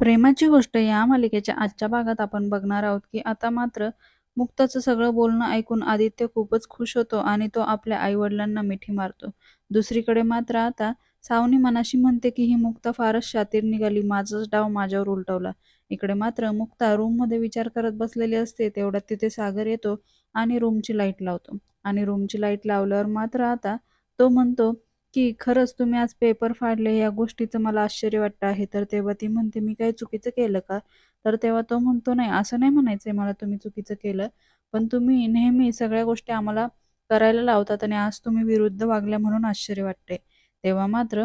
प्रेमाची गोष्ट या मालिकेच्या आजच्या भागात आपण बघणार आहोत की आता मात्र मुक्ताचं सगळं बोलणं ऐकून आदित्य खूपच खुश होतो आणि तो आपल्या आईवडिलांना मिठी मारतो. दुसरीकडे मात्र आता सावनी मनाशी म्हणते की ही मुक्ता फारच शातीर निघाली, माझाच डाव माझ्यावर उलटवला. इकडे मात्र मुक्ता रूममध्ये विचार करत बसलेली असते तेवढ्यात तिथे सागर येतो आणि रूमची लाइट लावतो. आणि रूमची लाइट लावल्यावर मात्र आता तो म्हणतो की खरंच तुम्ही आज पेपर फाडले या गोष्टीचं मला आश्चर्य वाटतं आहे. तर तेव्हा ती म्हणते मी काही चुकीचं केलं का? तर तेव्हा तो म्हणतो नाही असं नाही म्हणायचंय मला तुम्ही चुकीचं केलं. पण तुम्ही नेहमी सगळ्या गोष्टी आम्हाला करायला लावतात आणि आज तुम्ही विरुद्ध वागल्या म्हणून आश्चर्य वाटते. तेव्हा मात्र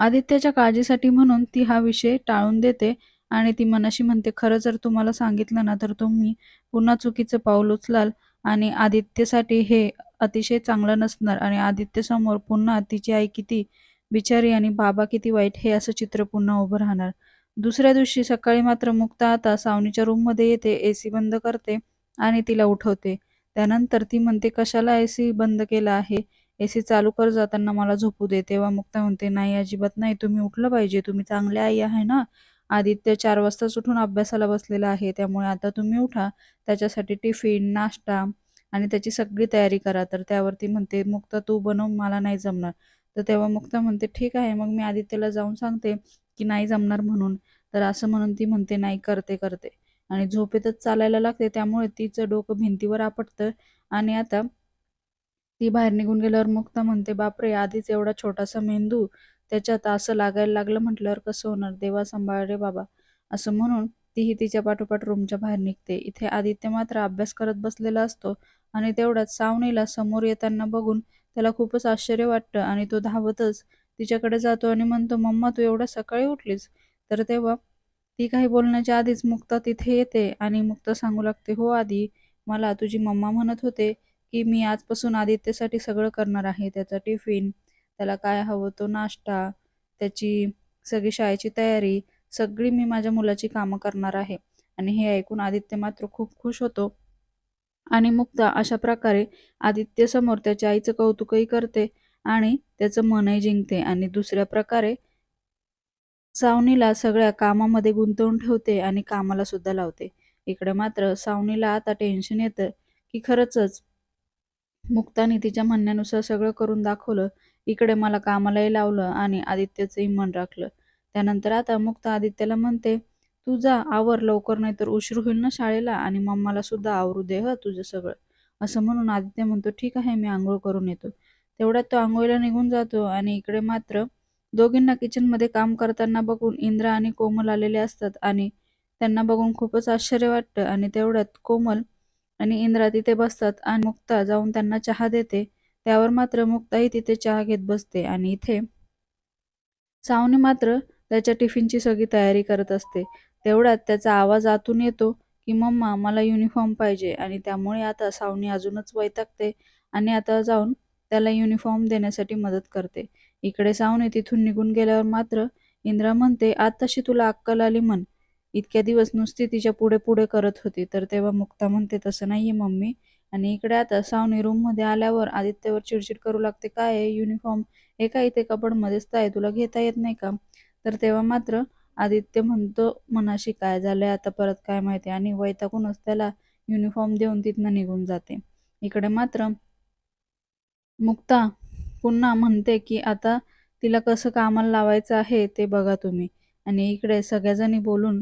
आदित्याच्या काळजीसाठी म्हणून ती हा विषय टाळून देते आणि ती मनाशी म्हणते खरं जर तुम्हाला सांगितलं ना तर तुम्ही पुन्हा चुकीचं पाऊल उचलाल आणि आदित्यसाठी हे अतिशय चांगलं नसणार आणि आदित्यसमोर पुन्हा तिची आई किती बिचारी आणि बाबा किती वाईट हे असं चित्र पुन्हा उभं राहणार. दुसऱ्या दिवशी सकाळी मात्र मुक्ता आता सावनीच्या रूममध्ये येते, एसी बंद करते आणि तिला उठवते. त्यानंतर ती म्हणते कशाला एसी बंद केला आहे? एसी चालू कर जाताना मला झोपू दे. तेव्हा मुक्ता म्हणते नाही अजिबात नाही, तुम्ही उठलं पाहिजे, तुम्ही चांगले आई आहे ना. आदित्य चार वाजताच उठून अभ्यासाला बसलेला आहे, त्यामुळे आता तुम्ही उठा. त्याच्यासाठी टिफिन, नाश्ता आणि त्याची सगळी तयारी करा. तर त्यावरती म्हणते मुक्ता तू बनव, मला नाही जमणार. तर तेव्हा मुक्ता म्हणते ठीक आहे, मग मी आदित्यला जाऊन सांगते की नाही जमणार म्हणून. तर असं म्हणून ती म्हणते नाही करते करते आणि झोपेतच चालायला लागते. त्यामुळे तिचं डोकं भिंतीवर आपटतं आणि आता ती बाहेर निघून गेल्यावर मुक्ता म्हणते बापरे आधीच एवढा छोटासा मेंदू त्याच्यात असं लागायला लागलं म्हटल्यावर कसं होणार देवा सांभाळ रे बाबा असं म्हणून तीही तिच्या पाठोपाठ रूमच्या बाहेर निघते. इथे आदित्य मात्र अभ्यास करत बसलेला असतो आणि तेवढ्यात सावनीला समोर येताना बघून त्याला खूपच आश्चर्य वाटतं आणि तो धावतच तिच्याकडे जातो आणि म्हणतो मम्मा तू एवढ्या सकाळी उठलीस? तर तेव्हा ती काही बोलण्याच्या आधीच मुक्ता तिथे येते आणि मुक्ता सांगू लागते हो आधी मला तुझी मम्मा म्हणत होते की मी आजपासून आदित्यसाठी सगळं करणार आहे. त्याचा टिफिन, त्याला काय हवं तो नाश्ता, त्याची सगळी शाळेची तयारी, सगळी मी माझ्या मुलाची कामं करणार आहे. आणि हे ऐकून आदित्य मात्र खूप खुश होतो. आणि मुक्ता अशा प्रकारे आदित्यसमोर त्याच्या आईचं कौतुकही करते आणि त्याचं मनही जिंकते आणि दुसऱ्या प्रकारे सावनीला सगळ्या कामामध्ये गुंतवून ठेवते आणि कामाला सुद्धा लावते. इकडे मात्र सावनीला आता टेन्शन येतं की खरंचच मुक्ताने तिच्या म्हणण्यानुसार सगळं करून दाखवलं. इकडे मला कामालाही लावलं आणि आदित्यचंही मन राखलं. त्यानंतर आता मुक्ता आदित्यला म्हणते तू जा आवर लवकर नाही तर उशीर होईल ना शाळेला आणि मम्माला सुद्धा आवरू दे ह तुझं सगळं. असं म्हणून आदित्य म्हणतो ठीक आहे मी आंघोळ करून येतो. तेवढ्यात तो आंघोळीला निघून जातो आणि इकडे मात्र दोघींना किचनमध्ये काम करताना बघून इंद्रा आणि कोमल आलेले असतात आणि त्यांना बघून खूपच आश्चर्य वाटतं आणि तेवढ्यात कोमल आणि इंद्रा तिथे बसतात आणि मुक्ता जाऊन त्यांना चहा देते. त्यावर मात्र मुक्ताही तिथे चहा घेत बसते आणि इथे सावनी मात्र त्याच्या टिफिनची सगळी तयारी करत असते. तेवढ्यात त्याचा आवाज आतून येतो की मम्मा मला युनिफॉर्म पाहिजे आणि त्यामुळे आता सावनी अजूनच वैतागते आणि आता जाऊन त्याला युनिफॉर्म देण्यासाठी मदत करते. इकडे सावनी तिथून निघून गेल्यावर मात्र इंद्रा म्हणते आत्ताशी तुला अक्कल आली म्हण. इतक्या दिवस नुसती तिच्या पुढे पुढे करत होती. तर तेव्हा मुक्ता म्हणते तसं नाहीये मम्मी आणि इकडे आता सावनी रूममध्ये आल्यावर आदित्यवर चिडचिड करू लागते काय आहे युनिफॉर्म काय इथे कपडमध्येच तर आहे तुला घेता येत नाही का? तर तेव्हा मात्र आदित्य म्हणतो मनाशी काय झालंय आता परत काय माहिती आणि वैतागूनच त्याला युनिफॉर्म देऊन तिथनं निघून जाते. इकडे मात्र मुक्ता पुन्हा म्हणते की आता तिला कसं कामाला लावायचं आहे ते बघा तुम्ही आणि इकडे सगळ्याजणी बोलून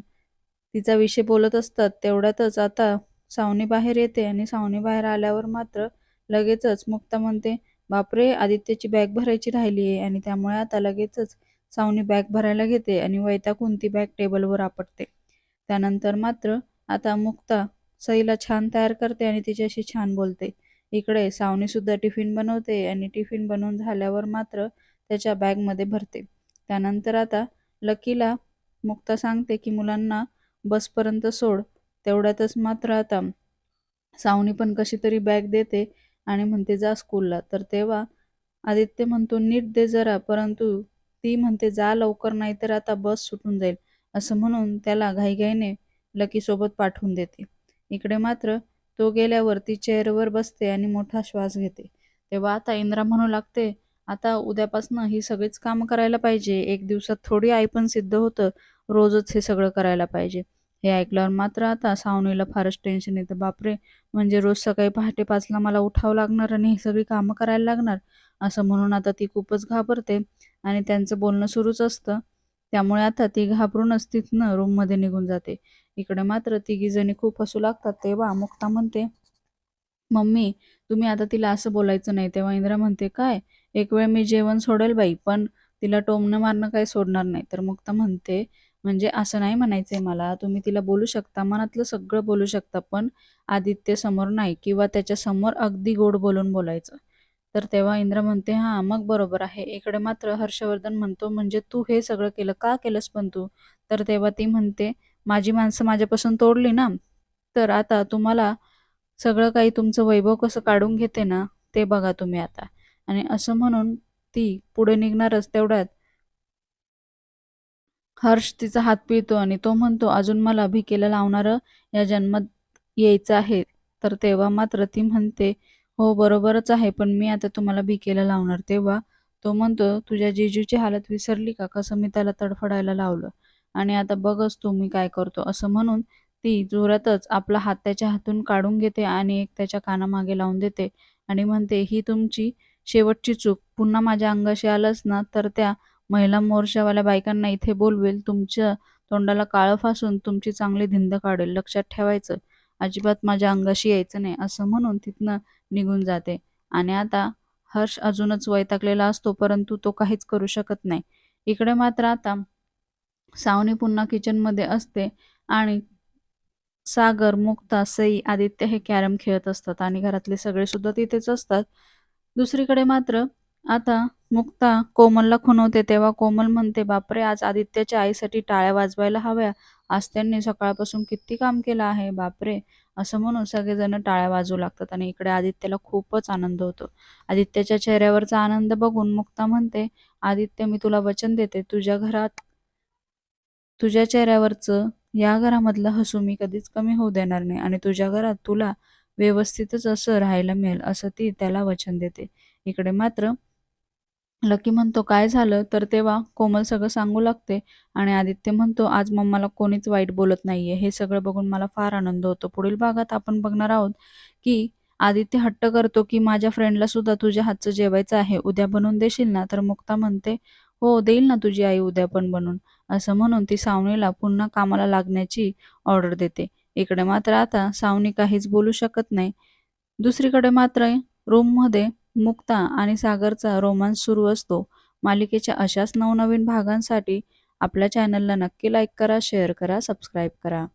तिचा विषय बोलत असतात. तेवढ्यातच आता सावनी बाहेर येते आणि सावनी बाहेर आल्यावर मात्र लगेचच मुक्ता म्हणते बापरे आदित्यची बॅग भरायची राहिली आहे आणि त्यामुळे आता लगेचच सावनी बॅग भरायला घेते आणि वैतागून ती बॅग टेबलवर आपटते. त्यानंतर मात्र आता मुक्ता सईला छान तयार करते आणि तिच्याशी छान बोलते. इकडे सावनी सुद्धा टिफिन बनवते आणि टिफिन बनवून झाल्यावर मात्र त्याच्या बॅगमध्ये भरते. त्यानंतर आता लकीला मुक्ता सांगते की मुलांना बसपर्यंत सोड. तेवढ्यातच मात्र आता सावनी पण कशी तरी बॅग देते आणि म्हणते जा स्कूलला. तर तेव्हा आदित्य म्हणतो नीट दे जरा परंतु ती म्हणते जा लवकर नाही तर आता बस सुटून जाईल. असं म्हणून त्याला घाईघाईने लकीसोबत पाठवून देते. इकडे मात्र तो गेल्यावर ती चेअरवर बसते आणि मोठा श्वास घेते. तेव्हा आता इंद्रा म्हणू लागते आता उद्यापासनं ही सगळीच कामं करायला पाहिजे. एक दिवसात थोडी आई पण सिद्ध होतं. रोजच हे सगळं करायला पाहिजे. हे ऐकल्यावर मात्र आता सावनीला फारच टेन्शन येतं. बापरे! म्हणजे रोज सकाळी पहाटे पाचला मला उठावं लागणार आणि ही सगळी कामं करायला लागणार. असं म्हणून आता ती खूपच घाबरते आणि त्यांचं बोलणं सुरूच असतं. त्यामुळे आता ती घाबरूनच तिथनं रूममध्ये निघून जाते. इकडे मात्र तिघीजणी खूप हसू लागतात. तेव्हा मुक्ता म्हणते, "मम्मी, तुम्ही आता तिला असं बोलायचं नाही." तेव्हा इंद्रा म्हणते, "काय? एक वेळ मी जेवण सोडेल बाई, पण तिला टोमणं मारणं काही सोडणार नाही." तर मुक्ता म्हणते, "म्हणजे असं नाही म्हणायचंय मला. तुम्ही तिला बोलू शकता, मनातलं सगळं बोलू शकता, पण आदित्य समोर नाही किंवा त्याच्यासमोर अगदी गोड बोलून बोलायचं." तर तेव्हा इंद्र म्हणते, "हां, मग बरोबर आहे." इकडे मात्र हर्षवर्धन म्हणतो, "म्हणजे तू हे सगळं केलं, का केलंस पण तू?" तर तेव्हा ती म्हणते, "माझी माणसं माझ्यापासून तोडली ना, तर आता तुम्हाला सगळं काही तुमचं वैभव कसं काढून घेते ना, ते बघा तुम्ही आता." आणि असं म्हणून ती पुढे निघणारच तेवढ्यात हर्ष तिचा हात पिळतो आणि तो म्हणतो, "अजून मला भिकेला लावणारं या जन्मात यायचं आहे." तर तेव्हा मात्र ती म्हणते, "हो, बरोबरच आहे, पण मी आता तुम्हाला भिकेला लावणार." तेव्हा तो म्हणतो, "तुझ्या जेजूची हालत विसरली का? कसं मी त्याला तडफडायला लावलं आणि आता बघच तू मी काय करतो." असं म्हणून ती जोरातच आपला हात त्याच्या हातून काढून घेते आणि एक त्याच्या कानामागे लावून देते आणि म्हणते, "ही तुमची शेवटची चूक. पुन्हा माझ्या अंगाशी आलंस ना, तर त्या महिला मोर्चावाल्या बायकांना इथे बोलवेल. तुमच्या तोंडाला काळं फासून तुमची चांगली धिंद काढेल. लक्षात ठेवायचं. अजिबात माझ्या अंगाशी यायचं नाही." असं म्हणून तिथनं निघून जाते आणि आता हर्ष अजूनच वैतागलेला असतो, परंतु तो काहीच करू शकत नाही. इकडे मात्र आता सावनी पुन्हा किचनमध्ये असते आणि सागर, मुक्ता, सई, आदित्य हे कॅरम खेळत असतात आणि घरातले सगळे सुद्धा तिथेच असतात. दुसरीकडे मात्र आता मुक्ता कोमलला खुणवते तेव्हा कोमल म्हणते, "बापरे! आज आदित्यच्या आईसाठी टाळ्या वाजवायला हव्या. आज त्यांनी सकाळपासून किती काम केलं आहे. बापरे!" असं म्हणून सगळेजण टाळ्या वाजू लागतात आणि इकडे आदित्यला खूपच आनंद होतो. आदित्यच्या चेहऱ्यावरचा आनंद बघून मुक्ता म्हणते, "आदित्य, मी तुला वचन देते, तुझ्या घरात तुझ्या चेहऱ्यावरचं या घरामधलं हसू मी कधीच कमी होऊ देणार नाही आणि तुझ्या घरात तुला व्यवस्थितच असं राहायला मिळेल." असं ती त्याला वचन देते. इकडे मात्र लकी म्हणतो, "काय झालं?" तर तेव्हा कोमल सगळं सांगू लागते आणि आदित्य म्हणतो, "आज मम्माला कोणीच वाईट बोलत नाहीये. हे सगळं बघून मला फार आनंद होतो." पुढील भागात आपण बघणार आहोत की आदित्य हट्ट करतो की माझ्या फ्रेंडला सुद्धा तुझ्या हातचं जेवायचं आहे. उद्या बनवून देशील ना? तर मुक्ता म्हणते, "हो, देईल ना तुझी आई उद्या पण बनवून." असं म्हणून ती सावनीला पुन्हा कामाला लागण्याची ऑर्डर देते. इकडे मात्र आता सावनी काहीच बोलू शकत नाही. दुसरीकडे मात्र रूममध्ये मुक्ता आणि सागरचा रोमांस सुरू असतो. मालिकेच्या अशाच नवनवीन भागांसाठी आपल्या चॅनलला नक्की लाईक करा, शेअर करा, सबस्क्राईब करा.